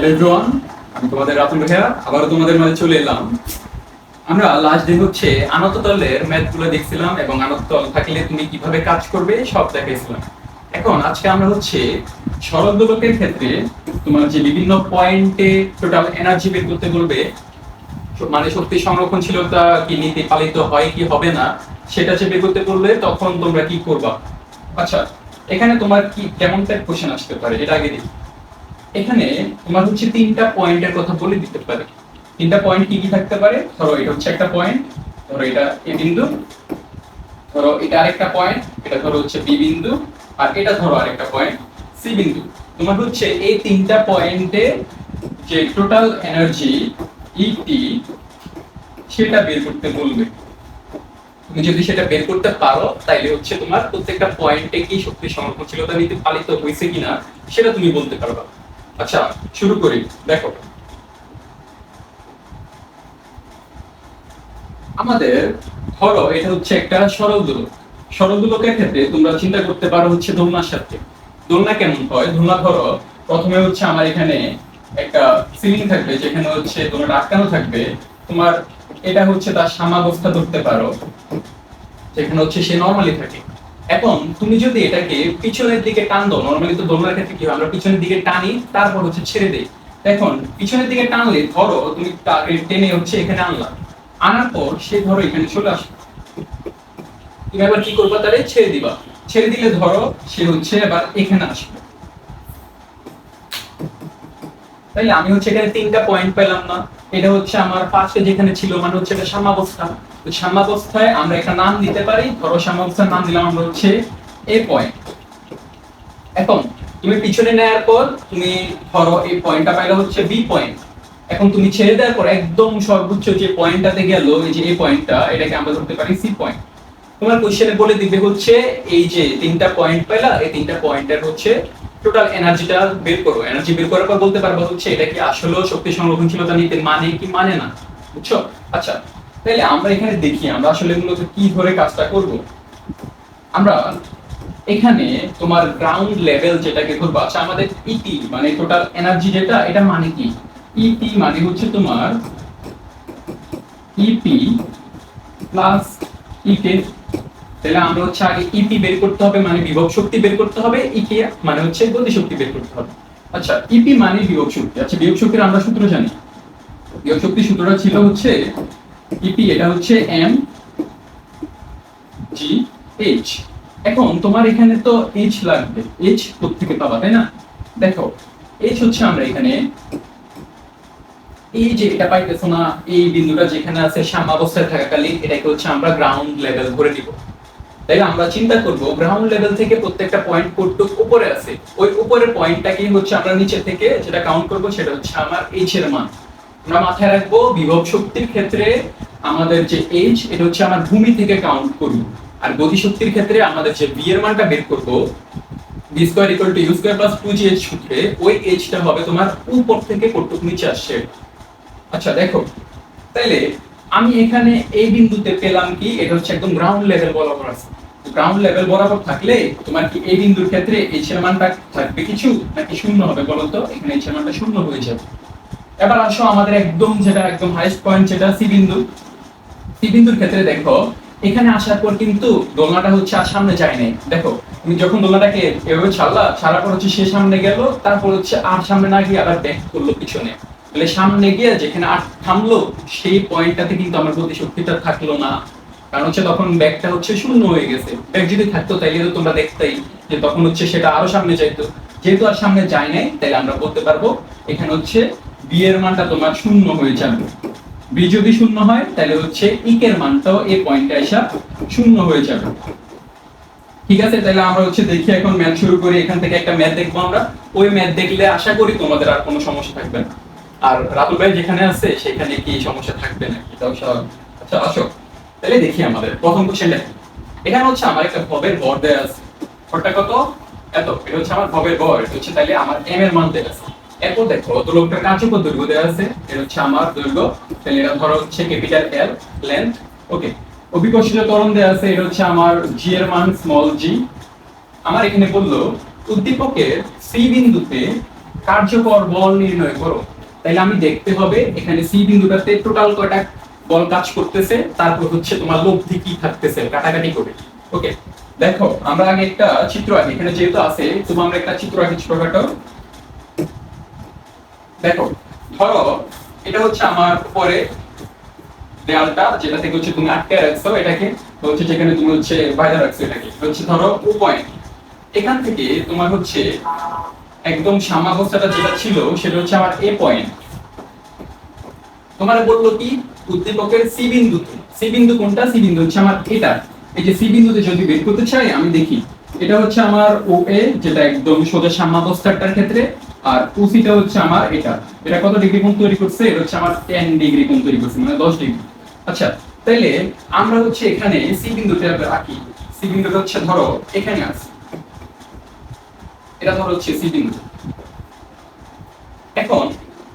Hello everyone আমি তোমাদের রাতুল ভাইয়া, আবারও তোমাদের মাঝে চলে এলাম। আমরা লাস্ট দিন হচ্ছে আনত তলের ম্যাথগুলো দেখছিলাম এবং আনত তল থাকলে তুমি কীভাবে কাজ করবে সব দেখাইছিলাম। এখন আজকে আমরা হচ্ছে সরল দোলকের ক্ষেত্রে তোমার যে বিভিন্ন পয়েন্টে টোটাল এনার্জি বের করতে বলবে মানে শক্তি সংরক্ষণশীলতা কি নীতি পালিত হয় কি হবে না, সেটা বের করতে বললে তখন তোমরা কি করবা? আচ্ছা এখানে তোমার কি কেমন টাইপ কোশ্চেন আসতে পারে? এটা আগে দেখি। এখানে তোমার হচ্ছে তিনটা পয়েন্টের কথা বলে দিতে পারে। তিনটা পয়েন্ট কি কি থাকতে পারে? ধরো এটা হচ্ছে একটা পয়েন্ট ধরো এটা এ বিন্দু, ধরো এটা আরেকটা পয়েন্ট এটা ধরো হচ্ছে বি বিন্দু, আর এটা ধরো আরেকটা পয়েন্ট সি বিন্দু। তোমার হচ্ছে এই তিনটা পয়েন্টে যে টোটাল এনার্জি ইটি সেটা বের করতে বলবে। তুমি যদি সেটা বের করতে পারো, তাইলে হচ্ছে তোমার প্রত্যেকটা পয়েন্টে কি শক্তি সংরক্ষণশীলতা নীতি পালিত হয়েছে কিনা, সেটা তুমি বলতে পারবা। আচ্ছা শুরু করি। দেখো। আমাদের ধরো, এটা হচ্ছে একটা সরল দোলক সরল দোলকের ক্ষেত্রে তোমরা চিন্তা করতে পারো হচ্ছে দোলনার সাথে। দোলনা কেমন হয়? দোলনা ধরো, প্রথমে হচ্ছে আমার এখানে একটা সিলিং থাকবে, যেখানে হচ্ছে দোলনাটা আটকানো থাকবে। তোমার এটা হচ্ছে তার সামাবস্থা ধরতে পারো, যেখানে হচ্ছে সে নর্মালি থাকে। এখন তুমি যদি এটাকে পিছনের দিকে টান দাও নর্মালি তো দোলনার ক্ষেত্রে কি হয়, আমরা পিছনের দিকে টানি, তারপর হচ্ছে ছেড়ে দেই। এখন পিছনের দিকে টানলে ধরো তুমি তাকে টেনে হচ্ছে এখানে আনলা আনার পর সে ধরো এখানে চলে আসলো। তুমি আবার কি করবা তাহলে? ছেড়ে দিবা। ছেড়ে দিলে ধরো সে হচ্ছে আবার এখানে আসবে তাইলে আমি হচ্ছে এখানে তিনটা পয়েন্ট পেলাম না। এটা হচ্ছে আমার ফার্স্টে যেখানে ছিল মানে হচ্ছে এটা সাম্যাবস্থা তো সাম্যাবস্থায় আমরা একটা নাম দিতে পারি, ধরো সাম্যাবস্থার নাম দিলাম আমরা হচ্ছে এ পয়েন্ট এখন তুমি পিছনে নেওয়ার পর তুমি ধরো এই পয়েন্টটা পাইলে হচ্ছে বি পয়েন্ট এখন তুমি ছেড়ে দেওয়ার পর একদম সর্বোচ্চ যে পয়েন্টটাতে গেল, এই যে পয়েন্টটা এটাকে আমরা ধরতে পারি সি পয়েন্ট তোমার কোশ্চেনে বলে দিবে হচ্ছে এই যে তিনটা পয়েন্ট পেলা এই তিনটা পয়েন্টের হচ্ছে টোটাল এনার্জিটা বের করো। এনার্জি বের করার পর বলতে পারব হচ্ছে এটা কি আসলে শক্তি সংরক্ষণশীলতা নিতে মানে কি মানে না? বুঝছ? আচ্ছা তাহলে আমরা এখানে দেখি, আমরা আসলে মূলত কি ধরে কাজটা করব। আমরা এখানে তোমার গ্রাউন্ড লেভেল যেটাকে ধরবো আচ্ছা আমাদের ইটি মানে টোটাল এনার্জি যেটা, এটা মানে কি? ইটি মানে হচ্ছে তোমার ইপি প্লাস ইকে তাহলে আমরা হচ্ছে আগে ইপি বের করতে হবে মানে বিভব শক্তি বের করতে হবে ইকে মানে হচ্ছে গতি শক্তি বের করতে হবে। আচ্ছা ইপি মানে বিভব শক্তি আচ্ছা বিভব শক্তির আমরা সূত্র জানি। বিভব শক্তি সূত্রটা ছিল হচ্ছে ইপি এটা হচ্ছে এম জি এইচ এখন তোমার এখানে তো এইচ লাগবে। এইচ থেকে পাবা, তাই না? দেখো এইচ হচ্ছে আমরা এখানে এই যে এটা পাইতেছো না, এই বিন্দুটা যেখানে আছে সাম্যাবস্থায় থাকাকালীন, এটাকে হচ্ছে আমরা গ্রাউন্ড লেভেল করে দিব তাই আমরা চিন্তা করব গ্রাউন্ড লেভেল থেকে প্রত্যেকটা পয়েন্ট কতটুকু উপরে আছে? ওই উপরের পয়েন্টটাকেই হচ্ছে আমরা নিচে থেকে যেটা কাউন্ট করব, সেটা হচ্ছে আমার এইচ এর মান। আমরা মাথায় রাখব, বিভব শক্তির ক্ষেত্রে আমাদের যে এইচ এটা হচ্ছে আমার ভূমি থেকে কাউন্ট করব আর গতি শক্তির ক্ষেত্রে আমাদের যে বি এর মানটা বের করব B square equal to U square plus two G H সূত্রে, ওই এইচটা হবে তোমার উপর থেকে কতটুকু নিচে আসছে আচ্ছা দেখো, তাইলে আমি এখানে এই বিন্দুতে পেলাম কি, এটা হচ্ছে একদম গ্রাউন্ড লেভেল বরাবর আছে। গ্রাউন্ড লেভেল বরাবর থাকলে তোমার কি এই বিন্দুর ক্ষেত্রে এইচ এর মানটা থাকবে কিছু, নাকি শূন্য হবে বলো তো এখানে এইচ এর মানটা শূন্য হয়ে যাবে। এবার আসো আমাদের একদম যেটা একদম হাইস্ট পয়েন্ট যেটা সি বিন্দু। সি বিন্দুর ক্ষেত্রে দেখো, এখানে আসার পর কিন্তু দোলনাটা হচ্ছে আর সামনে যায় নাই। দেখো, তুমি যখন দোলনাটাকে এভাবে ছাড়লা, ছাড়ার পর হচ্ছে সে সামনে গেল, তারপর হচ্ছে আর সামনে না গিয়ে আবার ব্যাক করল পিছনে। তাহলে সামনে গিয়ে যেখানে আর থামলো, সেই পয়েন্টটাতে কিন্তু আমার গতি শক্তিটা থাকল না। কারণ হচ্ছে তখন ব্যাগটা হচ্ছে শূন্য হয়ে গেছে। ব্যাগ যদি থাকতো, তাইলে তো তোমরা দেখতেই যে তখন হচ্ছে সেটা আরও সামনে যাইতো। যেহেতু আর সামনে যায় নাই তাহলে আমরা বলতে পারব, এখানে হচ্ছে বি এর মানটা তোমার শূন্য হয়ে যাবে। বি যদি শূন্য হয়, তাহলে হচ্ছে ইকের মানটাও এই পয়েন্টে আসা শূন্য হয়ে যাবে। ঠিক আছে? তাহলে আমরা হচ্ছে দেখি এখন ম্যাথ শুরু করি, এখান থেকে একটা ম্যাথ দেখব আমরা। ওই ম্যাথ দেখলে আশা করি তোমাদের আর কোনো সমস্যা থাকবে না। আর রাতুল ভাই যেখানে আছে, সেখানে কি সমস্যা থাকবে না এটাও আচ্ছা আসো। তাহলে দেখি আমাদের প্রথম কোশ্চেনটা এখানে হচ্ছে আমার একটা ভবের ভর দেয়া আছে। ভরটা কত? এত। এটা হচ্ছে আমার ভবের ভর। এটা হচ্ছে তাহলে আমার এম এর মান দেয়া আছে। এরপর দেখো দোলকটার কার্যকর দৈর্ঘ্য দেওয়া আছে। এটা হচ্ছে আমার দৈর্ঘ্য। তাহলে এটা ধরো হচ্ছে ক্যাপিটাল এল লেন্থ ওকে অভিকর্ষিত ত্বরণ দেওয়া আছে, এটা হচ্ছে আমার জি এর মান স্মল জি আমার এখানে বলল, উদ্দীপকের সি বিন্দুতে কার্যকর বল নির্ণয় করো। তাইলে আমি দেখতে হবে, এখানে সি বিন্দুটাতে টোটাল কয়টা বল কাজ করতেছে, তারপর হচ্ছে তোমার লব্ধি কি থাকতেছে, কাটাকাটি করে। ওকে দেখো, আমরা আগে একটা চিত্র আঁকি। এখানে যেহেতু আছে তুমি আমরা একটা চিত্র আঁকি ছোটখাটো। দেখো, ধরো, এটা হচ্ছে আমার দেয়ালটা, যেটা থেকে হচ্ছে তুমি আটকে রাখছো এটাকে হচ্ছে যেখানে তুমি হচ্ছে বাইরে রাখছো এটাকে। হচ্ছে ধরো ও পয়েন্ট এখান থেকে তোমার হচ্ছে একদম যেটা ছিল, সেটা হচ্ছে আমার এ পয়েন্ট তোমার বলল কি? উদ্দীপকের সি বিন্দু সি বিন্দু কোনটা? সি বিন্দু হচ্ছে আমার এটা এই যে সি বিন্দুতে যদি বের করতে চাই, আমি দেখি, এটা হচ্ছে আমার ও এ যেটা একদম সোজা সাম্যাবস্থাটার ক্ষেত্রে। আর ওসিটা হচ্ছে আমার এটা। এটা কত ডিগ্রি কোণ তৈরি করছে? এটা হচ্ছে আমার 10 ডিগ্রি কোণ তৈরি করছে মানে 10 ডিগ্রি। আচ্ছা তাইলে আমরা হচ্ছে এখানে সি বিন্দুতে রাখি। সি বিন্দুটা হচ্ছে ধরো, এখানে আছে। এটা ধরো হচ্ছে সি বিন্দু। এখন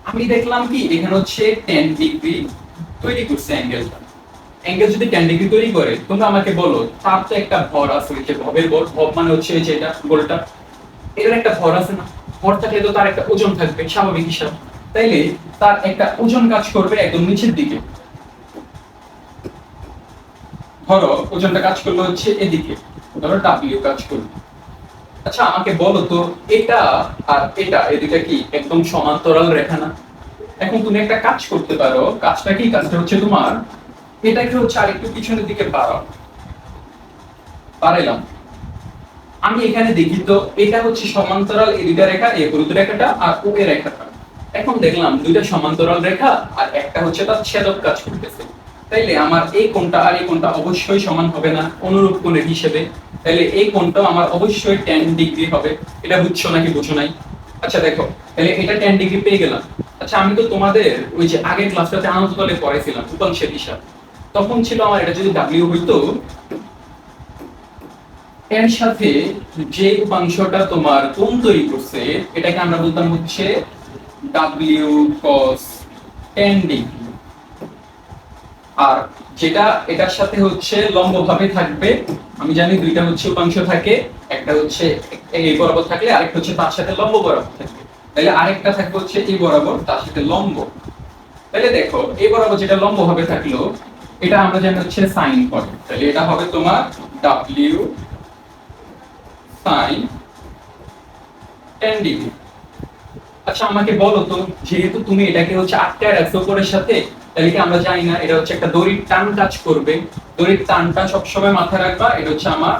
আমি দেখলাম কি, এখানে হচ্ছে 10 ডিগ্রি তৈরি করছে অ্যাঙ্গেলটা অ্যাঙ্গেল যদি 10 ডিগ্রি তৈরি করে, তোমরা আমাকে বলো, তার তো একটা ভর আছে যে ভবের ভর। ভব মানে হচ্ছে যে এটা, গোলটা। এর একটা ভর আছে না? ভর থাকলে তো তার একটা ওজন থাকবে, স্বাভাবিক হিসাব। তাইলে তার একটা ওজন কাজ করবে একদম নিচের দিকে। ধরো, ওজনটা কাজ করল হচ্ছে এদিকে। ধরো ডাব্লিউ কাজ করল। আচ্ছা আমাকে বলো তো, এটা আর এটা এদিকে কি একদম সমান্তরাল রেখা না? এখন তুমি একটা কাজ করতে পারো, কাজটা কি? কাজটা হচ্ছে তোমার, এটাকে হচ্ছে আরেকটু পিছনের দিকে বাড়াও। বাড়াইলাম। আমি এখানে দেখি তো, এটা হচ্ছে সমান্তরাল এই রেখা, এই হলুদ রেখাটা আর ও এর রেখাটা। এখন দেখলাম দুইটা সমান্তরাল রেখা আর একটা হচ্ছে তার ছেদক কাজ করতেছে। তাইলে আমার এই কোণটা আর এই কোণটা অবশ্যই সমান হবে না, অনুরূপ কোণের হিসেবে। তাইলে এই কোণটাও আমার অবশ্যই 10 ডিগ্রি হবে। এটা বুঝছ নাকি বুঝো নাই? আচ্ছা দেখো তাহলে এটা 10 ডিগ্রি পেয়ে গেলাম। আচ্ছা আমি তো তোমাদের ওই যে আগের ক্লাসটাতে আনন্দ তলে পড়াইছিলাম উপাংশের হিসাব। তখন ছিল আমার এটা যদি ডাব্লিউ হইতো এর সাথে যে উপাংশটা তোমার কোণ তৈরি করছে, এটাকে আমরা বলতাম হচ্ছে ডাব্লিউ cos 10 ডিগ্রি আর যেটা, এটার সাথে হচ্ছে লম্বভাবে থাকবে, আমি জানি দুইটা হচ্ছে উপাংশ থাকে, একটা হচ্ছে এই বরাবর থাকলে আরেকটা হচ্ছে তার সাথে লম্ব বরাবর থাকবে। তাহলে আরেকটা থাকবে হচ্ছে এই বরাবর, তার সাথে লম্ব। তাহলে দেখো এই বরাবর যেটা লম্ব ভাবে থাকল, এটা আমরা জানি হচ্ছে সাইন পদ। তাহলে এটা হবে তোমার ডাব্লিউ সাইন 10 ডিগ্রি আচ্ছা আমাকে বলো তো, যেহেতু তুমি এটাকে হচ্ছে আটকায় রাখছো উপরের সাথে, তাহলে কি আমরা জানি না, এটা হচ্ছে একটা দড়ির টান কাজ করবে। দড়ির টানটা সবসময় মাথায় রাখবা, এটা হচ্ছে আমার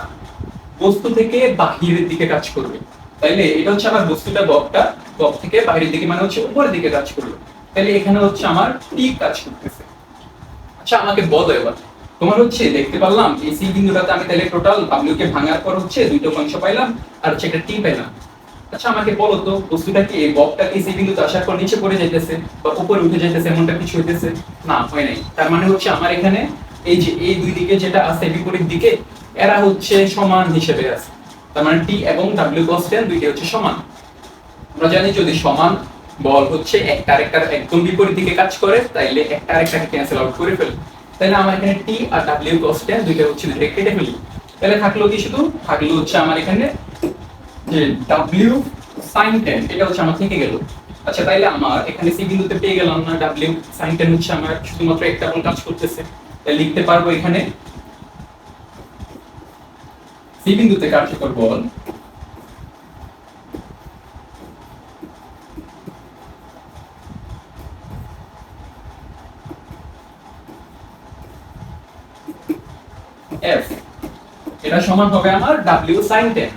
বস্তু থেকে বাহিরের দিকে কাজ করবে। তাইলে এটা হচ্ছে আমার বস্তুটা বকটা, বক থেকে বাইরের দিকে মানে হচ্ছে উপরের দিকে কাজ করবে। তাহলে এখানে হচ্ছে আমার টি কাজ করতেছে। আচ্ছা আমাকে বলো এবার। তোমার হচ্ছে, দেখতে পারলাম এই সি বিন্দুটাতে আমি তাহলে টোটাল ডাব্লিউ কে ভাঙার পর হচ্ছে দুইটা অংশ পাইলাম, আর হচ্ছে একটা টি পাইলাম। আচ্ছা আমাকে বলো তো, বস্তুটা কি এই বকটা কি সি বিন্দুতে আসার পর নিচে পড়ে যাইতেছে বা উপরে উঠে যাইতেছে, এমনটা কিছু হইতেছে? না, হয় নাই। তার মানে হচ্ছে আমার এখানে এই যে, এই দুই দিকে যেটা আছে বিপরীত দিকে, এরা হচ্ছে সমান হিসেবে আছে। তার মানে টি এবং ডাব্লিউ 10 দুইটা হচ্ছে সমান। আমরা জানি যদি সমান বল হচ্ছে একটা আরেকটার একদম বিপরীত দিকে কাজ করে, তাইলে একটা আরেকটাকে ক্যান্সেল আউট করে ফেলে তাহলে আমার এখানে টি আর ডাব্লিউ 10 দুইটা হচ্ছে ডিরেক্ট কেটে ফেলি। তাহলে থাকল কি শুধু? থাকল হচ্ছে আমার এখানে যে ডাব্লিউ সাইন 10 এটা হচ্ছে আমার থেকে গেল। আচ্ছা তাইলে আমার এখানে সি বিন্দুতে পেয়ে গেলাম না ডাব্লিউ সাইন 10 হচ্ছে আমার শুধুমাত্র একটা বল কাজ করতেছে। তাহলে লিখতে পারব এখানে সি বিন্দুতে কার্যকর বল এফ এটা সমান হবে আমার ডাব্লিউ সাইন 10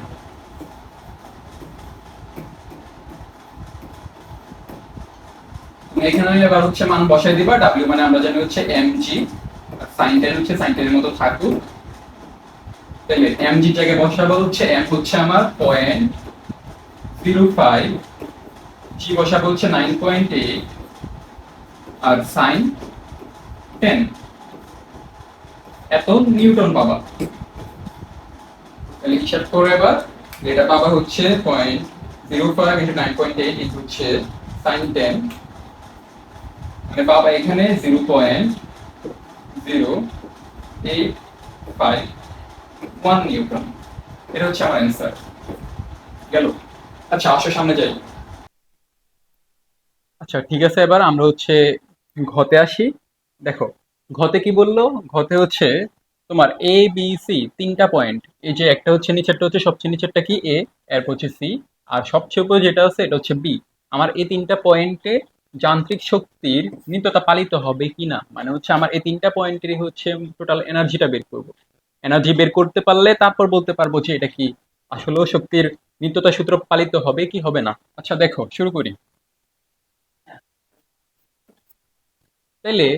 এখানে এবার হচ্ছে মান বসাই দিবা, w মানে আমরা জানি হচ্ছে mg sin 10 হচ্ছে sin 10 এর মতো থাকুক। তাহলে mg জায়গায় বসাবো হচ্ছে, m হচ্ছে আমার পয়েন্ট জিরো ফাইভ g বসাবো হচ্ছে নাইন পয়েন্ট এইট আর sin 10 এত নিউটন পাবা তাহলে হিসাব করে এবার এটা পাবা হচ্ছে point zero five into nine point eight is হচ্ছে সাইন টেন মানে পাবা এখানে zero point zero eight five one newton. এটা হচ্ছে আমার অ্যান্সার গেল? আচ্ছা আসো সামনে যাই। আচ্ছা ঠিক আছে, এবার আমরা হচ্ছে ঘতে আসি। দেখো ঘতে কি বলল? ঘতে হচ্ছে তোমার এ বি সি তিনটা পয়েন্ট এই যে একটা হচ্ছে নিচেরটা হচ্ছে সবচেয়ে নিচেরটা কি? এ এরপর হচ্ছে সি আর সবচেয়ে উপরে যেটা আছে, এটা হচ্ছে বি আমার এই তিনটা পয়েন্টে যান্ত্রিক শক্তির নিত্যতা পালিত হবে কি না মানে হচ্ছে আমার এই তিনটা পয়েন্টেরই হচ্ছে টোটাল এনার্জিটা বের করব। এনার্জি বের করতে পারলে তারপর বলতে পারব যে এটা কি আসলেও শক্তির নিত্যতা সূত্র পালিত হবে কি হবে না? আচ্ছা দেখো, শুরু করি। তাইলে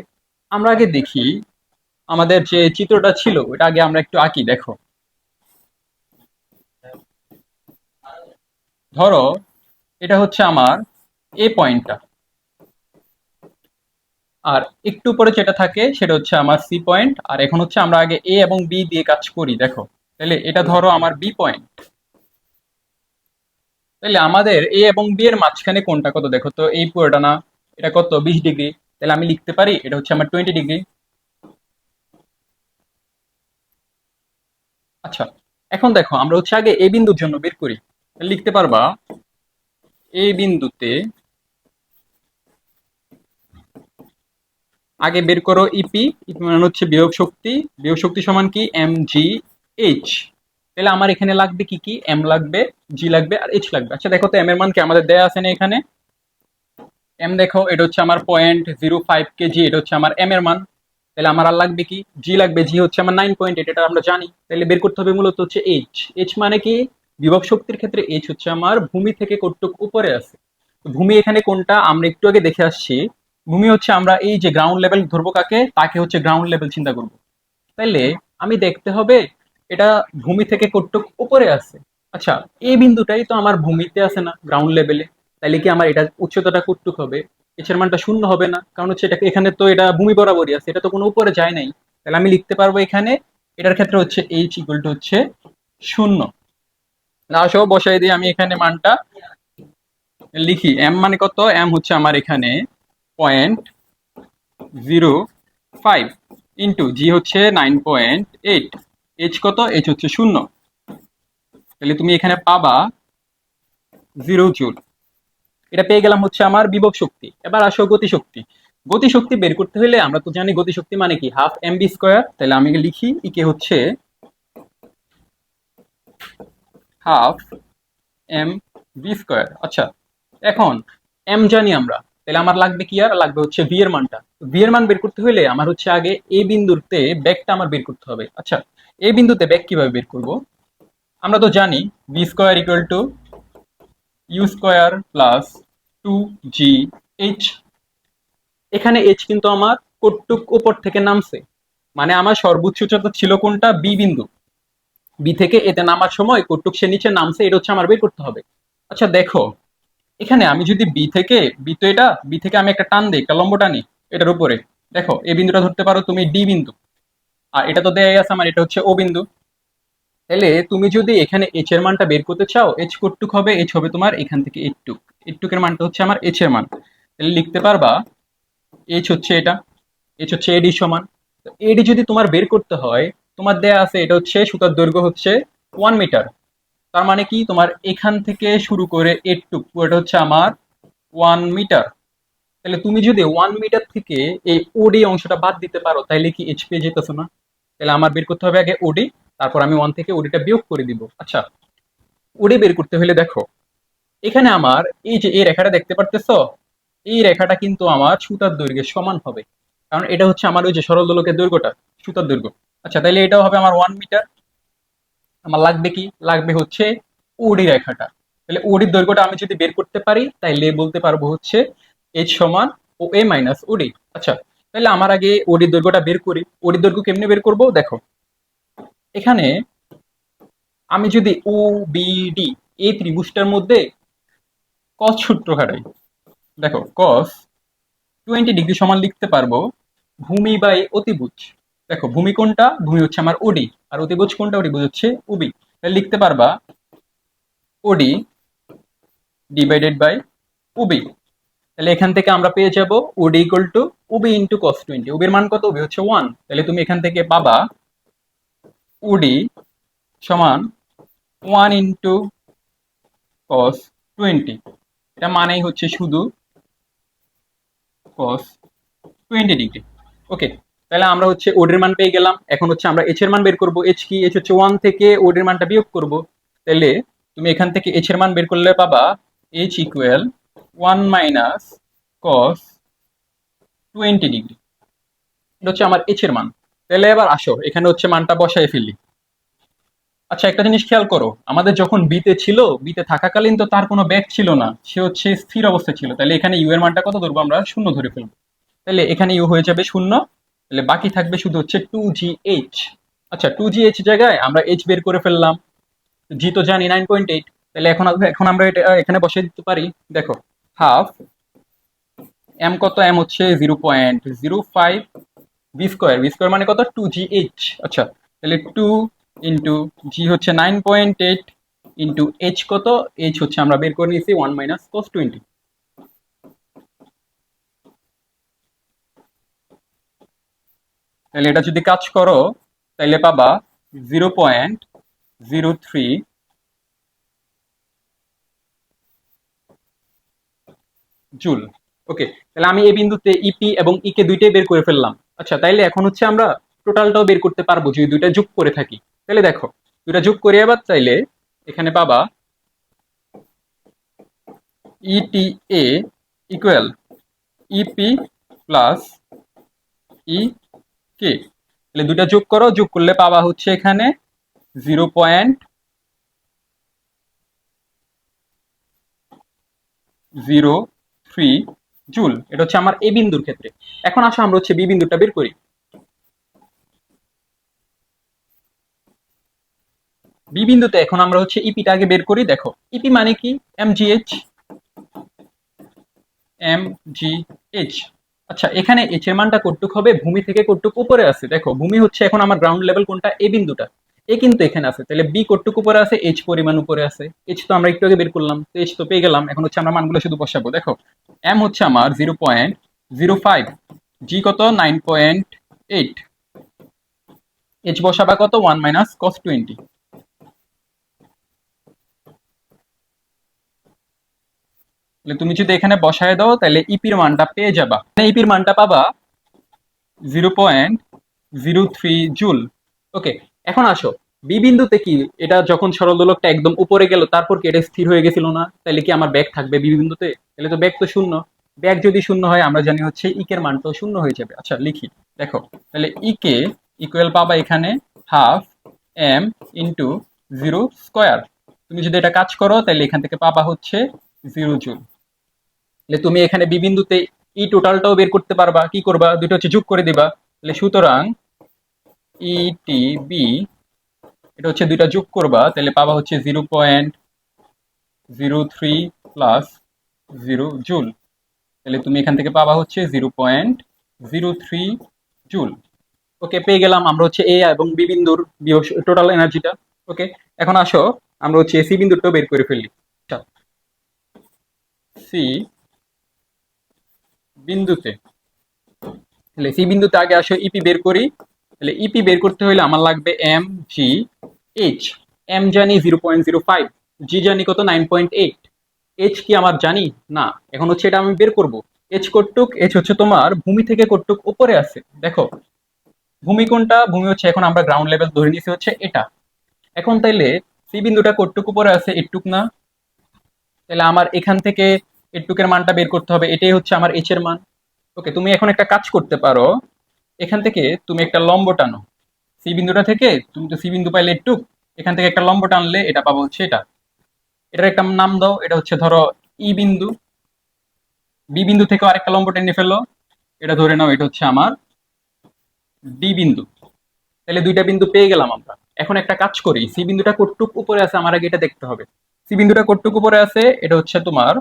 আমরা আগে দেখি আমাদের যে চিত্রটা ছিল, ওটা আগে আমরা একটু আঁকি, দেখো। ধরো, এটা হচ্ছে আমার এ পয়েন্টটা আর একটু পরে যেটা থাকে, সেটা হচ্ছে আমার সি পয়েন্ট আর এখন হচ্ছে আমরা আগে এ এবং বি দিয়ে কাজ করি, দেখো। তাহলে এটা ধরো আমার বি পয়েন্ট তাহলে আমাদের এ এবং বি এর মাঝখানে কোনটা কত? দেখো তো, এই পুরোটা না, এটা কত? বিশ ডিগ্রি। তাহলে আমি লিখতে পারি, এটা হচ্ছে আমার টোয়েন্টি ডিগ্রি আচ্ছা এখন দেখো, আমরা হচ্ছে আগে এই বিন্দুর জন্য বের করি। লিখতে পারবা এই বিন্দুতে আগে বের করো ইপি ইপি মানে হচ্ছে বিয়োগ শক্তি বিয়োগ শক্তি সমান কি? এম জি এইচ তাহলে আমার এখানে লাগবে কি কি? এম লাগবে জি লাগবে আর এইচ লাগবে। আচ্ছা দেখো তো এম এর মান কি আমাদের দেয়া আছে না এখানে? এম দেখো, এটা হচ্ছে আমার পয়েন্ট জিরো ফাইভ কেজি এটা হচ্ছে আমার এম এর মান। তাহলে আমার আর লাগবে কি? জি লাগবে জি হচ্ছে আমার নাইন পয়েন্ট এটা আমরা জানি। তাহলে বের করতে হবে মূলত হচ্ছে এইচ এইচ মানে কি? বিভব শক্তির ক্ষেত্রে এইচ হচ্ছে আমার ভূমি থেকে কতটুক উপরে আছে। ভূমি এখানে কোনটা? আমরা একটু আগে দেখে আসছি। ভূমি হচ্ছে আমরা এই যে গ্রাউন্ড লেভেল ধরবো কাকে? তাকে হচ্ছে গ্রাউন্ড লেভেল চিন্তা করব। তাইলে আমি দেখতে হবে, এটা ভূমি থেকে কতটুক উপরে আছে। আচ্ছা এই বিন্দুটাই তো আমার ভূমিতে আছে না গ্রাউন্ড লেভেলে তাইলে কি আমার এটা উচ্চতাটা কতটুক হবে? এর মানটা শূন্য হবে না। কারণ হচ্ছে এটা এখানে তো এটা ভূমি বরাবরই আছে, এটা তো কোনো উপরে যায় নাই। তাহলে আমি লিখতে পারব এখানে, এটার ক্ষেত্রে হচ্ছে এইচ ইকুয়াল টু হচ্ছে শূন্য। আসো, বসাই দিয়ে আমি এখানে মানটা লিখি। এম মানে কত? এম হচ্ছে আমার এখানে point zero five into G হচ্ছে নাইন পয়েন্ট এইট এইচ কত? এইচ হচ্ছে শূন্য। তাহলে তুমি এখানে পাবা জিরো জুল এটা পেয়ে গেলাম হচ্ছে আমার বিভব শক্তি। এবার আসো গতিশক্তি গতিশক্তি বের করতে হলে আমরা তো জানি গতিশক্তি মানে কি? Half M B square. তাহলে আমি লিখি ইকে হচ্ছে হাফ এম বি স্কোয়ার। আচ্ছা এখন এম জানি আমরা। তাহলে আমার লাগবে কি আর? লাগবে হচ্ছে ভি এর মানটা। ভি এর মান বের করতে হলে আমার হচ্ছে আগে এ বিন্দুতে ব্যাগটা আমার বের করতে হবে। আচ্ছা এ বিন্দুতে ব্যাগ কীভাবে বের করব? আমরা তো জানি V square equal to U square plus two G H এখানে এইচ কিন্তু আমার কটুক উপর থেকে নামছে। মানে আমার সর্বোচ্চ উচ্চতা ছিল কোনটা? বি বিন্দু। বি থেকে এতে নামার সময় কটুক সে নিচে নামছে, এটা হচ্ছে আমার বের করতে হবে। আচ্ছা দেখো, এখানে আমি যদি বি থেকে বি তো এটা বি থেকে আমি একটা টান দিই, একটা লম্ব টানি, এটার উপরে। দেখো এই বিন্দুটা ধরতে পারো তুমি ডি বিন্দু। আর এটা তো দেয়াই আছে, আমার এটা হচ্ছে ও বিন্দু। তাহলে তুমি যদি এখানে এইচ এর মানটা বের করতে চাও এইচ কটুক হবে? এইচ হবে তোমার এখান থেকে এইটুক এইটুকের মানটা হচ্ছে আমার এইচ এর মান। তাহলে লিখতে পারবা এইচ হচ্ছে এটা এইচ হচ্ছে এডি সমান। এডি যদি তোমার বের করতে হয়, তোমার দেয়া আছে এটা হচ্ছে সুতার দৈর্ঘ্য হচ্ছে ওয়ান মিটার তার মানে কি? তোমার এখান থেকে শুরু করে এইটুক এটা হচ্ছে আমার ওয়ান মিটার তাহলে তুমি যদি ওয়ান মিটার থেকে এই ওডি অংশটা বাদ দিতে পারো, তাহলে কি এইচ পেয়ে যেতেছো না? তাহলে আমার বের করতে হবে আগে ওডি তারপর আমি ওয়ান থেকে ওডিটা বিয়োগ করে দিব। আচ্ছা ওডি বের করতে হলে দেখো, এখানে আমার এই যে এই রেখাটা দেখতে পারতেছো, এই রেখাটা কিন্তু আমার সুতার দৈর্ঘ্যের সমান হবে। কারণ এটা হচ্ছে আমার ওই যে সরল দোলকের দৈর্ঘ্যটা, সুতার দৈর্ঘ্য। আচ্ছা তাহলে এটাও হবে আমার ওয়ান মিটার আমার লাগবে কি? লাগবে হচ্ছে ওডি রেখাটা। তাহলে ওডির দৈর্ঘ্যটা আমি যদি বের করতে পারি তাহলে বলতে পারব হচ্ছে এইচ সমান ও এ মাইনাস ওডি আচ্ছা তাহলে আমার আগে ওডির দৈর্ঘ্যটা বের করি। ওডির দৈর্ঘ্য কেমনে বের করব? দেখো এখানে আমি যদি ও বি ডি এই ত্রিভুজটার মধ্যে কস সূত্র খাটাই দেখো কস টোয়েন্টি ডিগ্রি সমান লিখতে পারব ভূমি বাই অতিভুজ। দেখো ভূমি কোনটা? ভূমি হচ্ছে আমার ওডি আর অতিভুজ কোনটা? অতিভুজ হচ্ছে উবি তাহলে লিখতে পারবা ওডি ডিভাইডেড বাই উবি তাহলে এখান থেকে আমরা পেয়ে যাব OD equal to UB into cos twenty উবির মান কত? উবি হচ্ছে ওয়ান তাহলে তুমি এখান থেকে পাবা ওডি সমান ওয়ান ইন্টু কস টোয়েন্টি এটা মানেই হচ্ছে শুধু কস টোয়েন্টি ডিগ্রি ওকে তাহলে আমরা হচ্ছে ওডের মান পেয়ে গেলাম। এখন হচ্ছে আমরা এইচ এর মান বের করব। এইচ কি? এইচ হচ্ছে ওয়ান থেকে ওডের মানটা বিয়োগ করব। তাহলে তুমি এখান থেকে এইচ এর মান বের করলে পাবা H equal one minus cos twenty degree এটা হচ্ছে আমার এইচ এর মান। তাহলে এবার আসো, এখানে হচ্ছে মানটা বসায় ফেলি। আচ্ছা একটা জিনিস খেয়াল করো, আমাদের যখন বিতে ছিল বিতে থাকাকালীন তো তার কোনো ব্যাগ ছিল না, সে হচ্ছে স্থির অবস্থায় ছিল। তাহলে এখানে ইউ এর মানটা কত ধরবো আমরা? শূন্য ধরে ফেলব। তাহলে এখানে ইউ হয়ে যাবে শূন্য, তাহলে বাকি থাকবে শুধু হচ্ছে টু জি এইচ আচ্ছা টু জি এইচ জায়গায় আমরা এইচ বের করে ফেললাম। জি তো জানি নাইন পয়েন্ট এইট তাহলে এখন এখন আমরা এটা এখানে বসিয়ে দিতে পারি। দেখো হাফ এম কত? এম হচ্ছে zero point zero five V square V square মানে কত? টু জি এইচ আচ্ছা তাহলে টু ইন্টু জি হচ্ছে nine point eight into H কত? এইচ হচ্ছে আমরা বের করে নিয়েছি ওয়ান মাইনাস কস টোয়েন্টি তাহলে এটা যদি কাজ করো, তাহলে পাবা zero point zero three joule. Okay তাহলে আমি এই বিন্দুতে ইপি এবং ই কে দুইটাই বের করে ফেললাম। আচ্ছা তাইলে এখন হচ্ছে আমরা টোটালটাও বের করতে পারব যদি দুইটা যোগ করে থাকি। তাহলে দেখো, দুইটা যোগ করে আবার চাইলে এখানে পাবা ET A equal EP plus E K তাহলে দুইটা যোগ করো, যোগ করলে পাবা হচ্ছে এখানে zero point zero three joule, এটা হচ্ছে আমার এ বিন্দুর ক্ষেত্রে। এখন আসো, আমরা হচ্ছে বি বিন্দুটা বের করি। বি বিন্দুতে এখন আমরা হচ্ছে ইপিটা আগে বের করি, দেখো। ইপি মানে কি? M G H M G H আচ্ছা এখানে এইচ এর মানটা কটুক হবে? ভূমি থেকে কটুক উপরে আছে? দেখো, ভূমি হচ্ছে এখন আমার গ্রাউন্ড লেভেল কোনটা? এ বিন্দুটা। এ কিন্তু এখানে আছে। তাহলে বি কটুক উপরে আছে এইচ পরিমাণ উপরে আছে। এইচ তো আমরা একটু আগে বের করলাম, তো এইচ তো পেয়ে গেলাম। এখন হচ্ছে আমরা মানগুলো শুধু বসাবো। দেখো এম হচ্ছে আমার zero point zero five G কত? নাইন পয়েন্ট এইট এইচ বসাবা কত? ওয়ান মাইনাস কস টোয়েন্টি তুমি যদি এখানে বসায় দাও, তাহলে ইপির মানটা পেয়ে যাবা। ইপির মানটা পাবা zero point zero three joule okay এখন আসো। বি বিন্দুতে কি? এটা যখন সরল দোলকটা একদম উপরে গেল, তারপর কি এটা স্থির হয়ে গেছিল না? তাহলে কি আমার ব্যাগ থাকবে বি বিন্দুতে? তাহলে তো ব্যাগ তো শূন্য। ব্যাগ যদি শূন্য হয়, আমরা জানি হচ্ছে ইকের মান তো শূন্য হয়ে যাবে। আচ্ছা লিখি। দেখো তাহলে ইকে ইকুয়াল পাবা এখানে half M into zero square তুমি যদি এটা কাজ করো তাহলে এখান থেকে পাবা হচ্ছে জিরো জুল তাহলে তুমি এখানে বি বিন্দুতে ই টোটালটাও বের করতে পারবা। কি করবা? দুটো হচ্ছে যোগ করে দিবা। তাহলে সুতরাং ই টি বি এটা হচ্ছে দুইটা যোগ করবা, তাহলে পাবা হচ্ছে zero point zero three plus zero joule. তাহলে তুমি এখান থেকে পাবা হচ্ছে zero point zero three joule. Okay, পেয়ে গেলাম আমরা হচ্ছে এ এবং বি বিন্দুর টোটাল এনার্জিটা ওকে, এখন আসো, আমরা হচ্ছে সি বিন্দুটাও বের করে ফেললি সি বিন্দুতে। তাহলে সি বিন্দুতে আগে আসো ইপি বের করি। তাহলে ইপি বের করতে হলে আমার লাগবে এম জি এইচ এম জানি zero point zero five G জানি কত? নাইন পয়েন্ট এইট এইচ কি আমার জানি না। এখন হচ্ছে এটা আমি বের করব। এইচ কটুক এইচ হচ্ছে তোমার ভূমি থেকে কটুক উপরে আছে। দেখো, ভূমি কোনটা? ভূমি হচ্ছে এখন আমরা গ্রাউন্ড লেভেল ধরে নিয়েছি হচ্ছে এটা। এখন তাইলে সি বিন্দুটা কটুক উপরে আছে, এটুক না। তাহলে আমার এখান থেকে এটুকের মানটা বের করতে হবে। এটাই হচ্ছে আমার এইচ এর মান। ওকে তুমি এখন একটা কাজ করতে পারো। এখান থেকে তুমি একটা লম্ব টানো। সি বিন্দুটা থেকে তুমি তো সি বিন্দু পাইলে একটু, এখান থেকে একটা লম্ব টানলে এটা পাবো হচ্ছে এটা। এটার একটা নাম দাও, এটা হচ্ছে ধরো ই বিন্দু। বি বিন্দু থেকে আরেকটা লম্ব টেনে ফেলো, এটা ধরে নাও, এটা হচ্ছে আমার ডি বিন্দু। তাহলে দুইটা বিন্দু পেয়ে গেলাম আমরা। এখন একটা কাজ করি সি বিন্দুটা কটুক উপরে আছে আমার আগে এটা দেখতে হবে। সি বিন্দুটা কটুক উপরে আছে, এটা হচ্ছে তোমার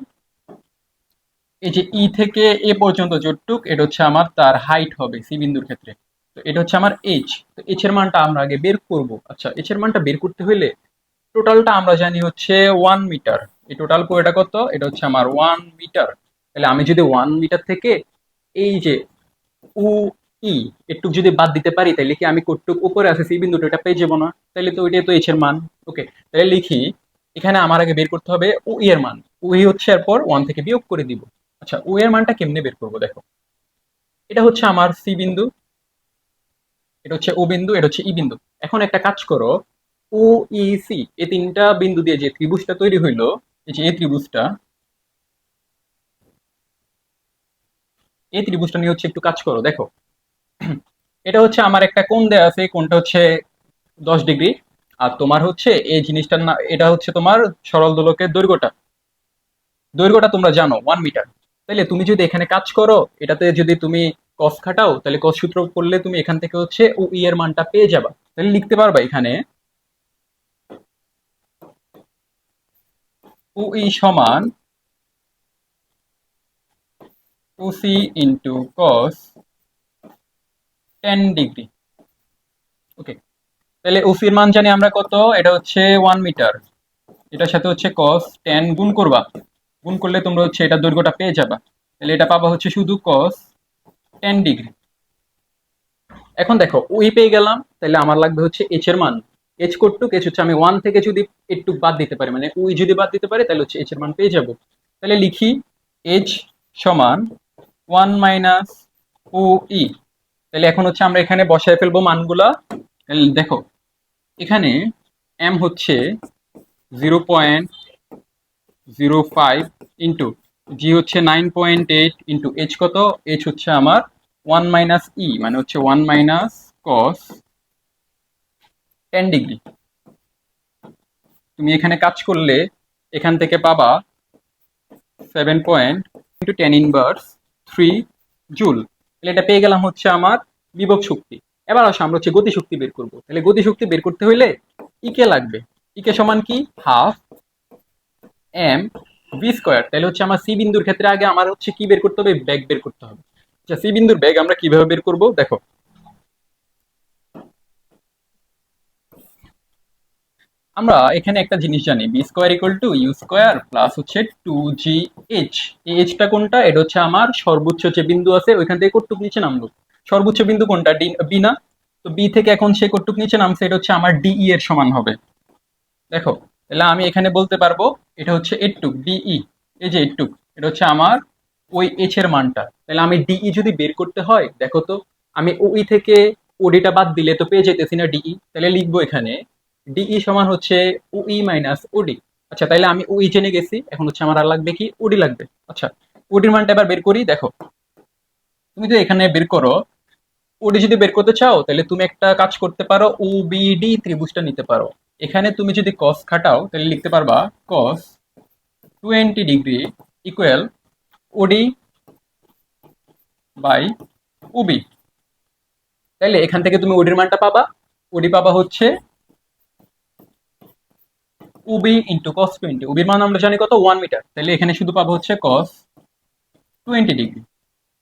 এই যে ই থেকে এ পর্যন্ত যতটুক, এটা হচ্ছে আমার তার হাইট হবে সি বিন্দুর ক্ষেত্রে। তো এটা হচ্ছে আমার এইচ তো এইচ এর মানটা আমরা আগে বের করব। আচ্ছা এইচ এর মানটা বের করতে হলে টোটালটা আমরা জানি হচ্ছে ওয়ান মিটার এই টোটাল পুরোটা কত? এটা হচ্ছে আমার ওয়ান মিটার তাহলে আমি যদি ওয়ান মিটার থেকে এই যে উ ই একটু যদি বাদ দিতে পারি, তাহলে কি আমি কটুক উপরে আছে সি বিন্দুটা এটা পেয়ে যাব না। তাহলে তো ওইটাই তো এইচ এর মান। ওকে তাহলে লিখি, এখানে আমার আগে বের করতে হবে ও ই এর মান। উ ই হচ্ছে এরপর ওয়ান থেকে বিয়োগ করে দিব। আচ্ছা ও এর মানটা কেমনে বের করব দেখো? এটা হচ্ছে আমার সি বিন্দু, এটা হচ্ছে ও বিন্দু, এটা হচ্ছে ই বিন্দু। এখন একটা কাজ করো, ও, ই, সি, এই তিনটা বিন্দু দিয়ে যে ত্রিভুজটা তৈরি হইল, এই যে এই ত্রিভুজটা এই ত্রিভুজটা নিয়ে হচ্ছে একটু কাজ করো, দেখো। এটা হচ্ছে আমার একটা কোণ দেয়া আছে কোণটা হচ্ছে দশ ডিগ্রি, আর তোমার হচ্ছে এই জিনিসটার না, এটা হচ্ছে তোমার সরল দোলকের দৈর্ঘ্যটা। দৈর্ঘ্যটা তোমরা জানো ওয়ান মিটার তাইলে তুমি যদি এখানে কাজ করো, এটাতে যদি তুমি কস খাটাও, তাহলে কস সূত্র করলে তুমি এখান থেকে হচ্ছে ও ই এর মানটা পেয়ে যাবা। তাহলে লিখতে পারবা এখানে, ও ই সমান two C into cos ten degree. Okay, তাহলে ওসির মান জানি আমরা কত? এটা হচ্ছে ওয়ান মিটার। এটার সাথে হচ্ছে কস টেন গুণ করবা। গুণ করলে তোমরা হচ্ছে এটা দৈর্ঘ্যটা পেয়ে যাবা। তাহলে এটা পাবা হচ্ছে শুধু কস টেন ডিগ্রি এখন দেখো ওই পেয়ে গেলাম, তাহলে আমার লাগবে হচ্ছে এইচ এর মান। এইচ কটুক এইচ হচ্ছে আমি ওয়ান থেকে যদি একটু বাদ দিতে পারি মানে ওই যদি বাদ দিতে পারি, তাহলে হচ্ছে এইচ এর মান পেয়ে যাব। তাহলে লিখি এইচ সমান ওয়ান মাইনাস ও ই তাহলে এখন হচ্ছে আমরা এখানে বসায় ফেলব মানগুলা। দেখো, এখানে এম হচ্ছে zero point zero five into G হচ্ছে nine point eight into H কত? এইচ হচ্ছে আমার ওয়ান মাইনাস ই মানে হচ্ছে one minus cos ten degree তুমি এখানে কাজ করলে এখান থেকে পাবা seven point into ten inverse three joule তাহলে এটা পেয়ে গেলাম হচ্ছে আমার বিভব শক্তি। এবার আসো আমরা হচ্ছে গতি শক্তি বের করব। তাহলে গতি শক্তি বের করতে হইলে ইকে লাগবে। ইকে সমান কি? হাফ এম ভি স্কোয়ার তাহলে হচ্ছে আমার সি বিন্দুর ক্ষেত্রে আগে আমার হচ্ছে কি বের করতে হবে? ব্যাগ বের করতে হবে। আচ্ছা সি বিন্দুর ব্যাগ আমরা কীভাবে বের করব? দেখো। আমরা এখানে একটা জিনিস জানি V square equal to U square plus হচ্ছে টু জি এইচ এই এইচটা কোনটা? এটা হচ্ছে আমার সর্বোচ্চ যে বিন্দু আছে, ওইখান থেকে কটুক নিচে নামলো। সর্বোচ্চ বিন্দু কোনটা? ডি বি না? তো বি থেকে এখন সে কটুক নিচে নামছে, এটা হচ্ছে আমার ডিই এর সমান হবে। দেখো তাহলে আমি এখানে বলতে পারব, এটা হচ্ছে এটুক ডিই এই যে এটুক এটা হচ্ছে আমার ওই এইচ এর মানটা। তাহলে আমি ডিই যদি বের করতে হয়, দেখো তো, আমি ওই থেকে ওডিটা বাদ দিলে তো পেয়ে যেতেছি না ডিই তাহলে লিখব এখানে ডিই সমান হচ্ছে ওই মাইনাস ওডি আচ্ছা তাহলে আমি ওই জেনে গেছি, এখন হচ্ছে আমার আর লাগবে কি? ওডি লাগবে। আচ্ছা ওডির মানটা এবার বের করি, দেখো। তুমি যদি এখানে বের করো ওডি যদি বের করতে চাও, তাহলে তুমি একটা কাজ করতে পারো, ও বিডি ত্রিভুজটা নিতে পারো। এখানে তুমি যদি কস খাটাও, তাহলে লিখতে পারবা cos twenty degree equal OD by OB তাইলে এখান থেকে তুমি ওডির মানটা পাবা। ওডি পাবা হচ্ছে উবি ইন্টু কস টোয়েন্টি উবির মান আমরা জানি কত? ওয়ান মিটার তাহলে এখানে শুধু পাবো হচ্ছে কস টোয়েন্টি ডিগ্রি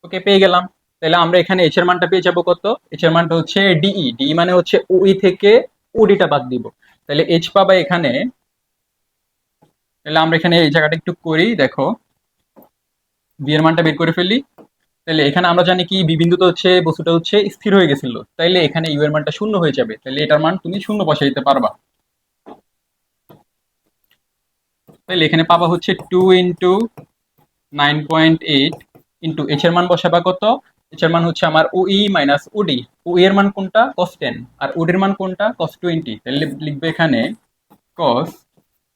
ওকে পেয়ে গেলাম। তাহলে আমরা এখানে এর মানটা পেয়ে যাব কত? এর মানটা হচ্ছে ডিই ডিই মানে হচ্ছে ওই থেকে ওডিটা বাদ দিব। তাহলে এইচ পাবা এখানে। তাহলে আমরা এখানে এই জায়গাটা একটু করি, দেখো। বি এর মানটা বের করে ফেলি। তাহলে এখানে আমরা জানি কি বি বিন্দুতে হচ্ছে, বস্তুটা হচ্ছে স্থির হয়ে গেছিল। তাইলে এখানে ইউ এর মানটা শূন্য হয়ে যাবে। তাহলে এটার মান তুমি শূন্য বসাই দিতে পারবা। তাহলে এখানে পাবা হচ্ছে two into nine point eight into H এর মান বসাবা কত? এর মান হচ্ছে আমার ও ই মাইনাস ওডি ও এর মান কোনটা? কস টেন আর ওডির মান কোনটা? কস টোয়েন্টি তাহলে লিখবে এখানে cos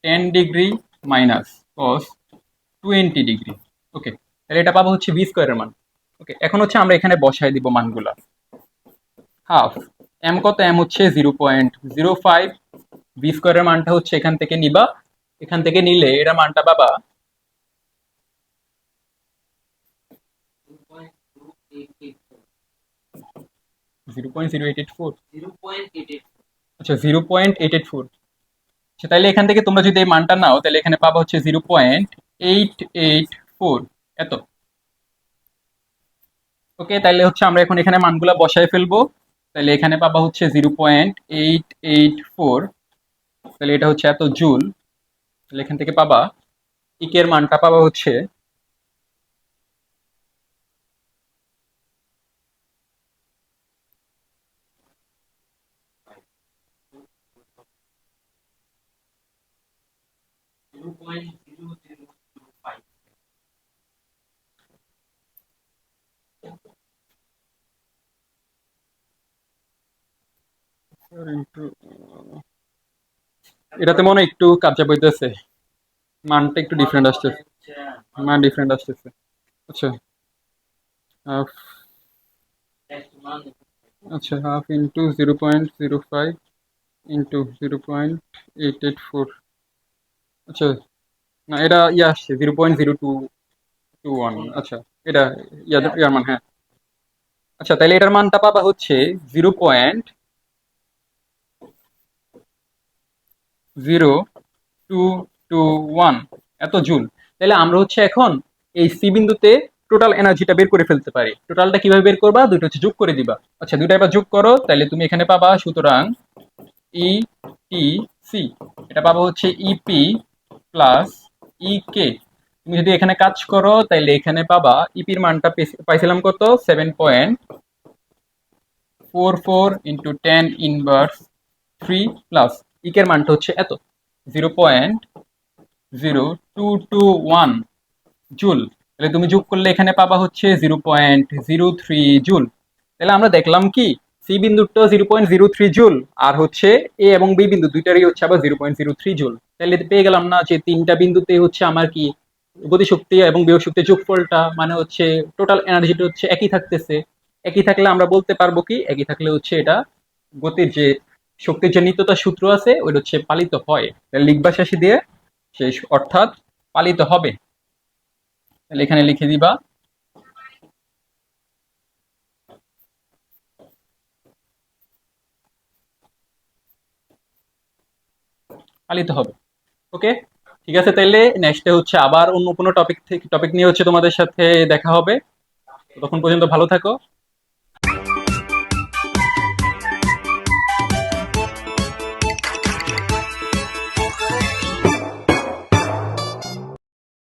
ten degree minus cos twenty degree okay তাহলে এটা পাবো হচ্ছে বি স্কোয়ারের মান। ওকে এখন হচ্ছে আমরা এখানে বসাই দিব মানগুলা। হাফ এম কত? এম হচ্ছে zero point zero five V স্কোয়ারের মানটা হচ্ছে এখান থেকে নিবা। এখান থেকে নিলে এটা মানটা পাবা zero point zero eight eight four আচ্ছা zero point eight eight four আচ্ছা তাহলে এখান থেকে তোমরা যদি এই মানটা নাও তাহলে এখানে পাবা হচ্ছে zero point eight eight four এত। ওকে তাহলে হচ্ছে আমরা এখন এখানে মানগুলা বসায় ফেলব। তাহলে এখানে পাবা হচ্ছে zero point eight eight four তাহলে এটা হচ্ছে এত জুল। তাহলে এখান থেকে পাবা। ইকের মানটা পাবা হচ্ছে এটাতে মনে একটু কাজা বইতেছে। মানটা একটু ডিফারেন্ট আসতেছে। মান ডিফারেন্ট আসতেছে। আচ্ছা। আচ্ছা half into zero point zero five into zero point eight eight four আচ্ছা। না এটা ইয়ে আসছে zero point zero two two one আচ্ছা এটা ইয়ার মান হ্যাঁ। আচ্ছা তাহলে এটার মানটা পাবা হচ্ছে zero point zero two two one এত জুল। তাহলে আমরা হচ্ছে এখন এই সি বিন্দুতে টোটাল এনার্জিটা বের করে ফেলতে পারি। টোটালটা কীভাবে বের করবা? দুটো হচ্ছে যোগ করে দিবা। আচ্ছা দুটো এবার যোগ করো তাহলে তুমি এখানে পাবা সুতরাং ই টি সি এটা পাবা হচ্ছে ইপি প্লাস ই কে তুমি যদি এখানে কাজ করো তাহলে এখানে পাবা ইপির মানটা পাইছিলাম কত? Seven point four four into ten inverse three plus Iker মানটা হচ্ছে এত। Zero point zero two two one joule তাহলে তুমি যোগ করলে এখানে পাবা হচ্ছে zero point zero three joule তাহলে আমরা দেখলাম কি? সি বিন্দুটা zero point zero three joule আর হচ্ছে এ এবং বি বিন্দু দুইটারই হচ্ছে আবার zero point zero three joule তাহলে পেয়ে গেলাম না যে তিনটা বিন্দুতে হচ্ছে আমার কি গতিশক্তি এবং বিয়োগ শক্তির যোগফলটা মানে হচ্ছে টোটাল এনার্জিটা হচ্ছে একই থাকতেছে। একই থাকলে আমরা বলতে পারব কি? একই থাকলে হচ্ছে এটা গতির যে শক্তির যে নিত্যতা সূত্র আছে, ওইটা হচ্ছে পালিত হয়। লিখবা শেষে দিয়ে, শেষ অর্থাৎ পালিত হবে। তাহলে এখানে লিখে দিবা। পালিত হবে। ওকে? ঠিক আছে, তাইলে নেক্সটে হচ্ছে আবার অন্য কোনো টপিক থেকে টপিক নিয়ে হচ্ছে তোমাদের সাথে দেখা হবে। তখন পর্যন্ত ভালো থাকো।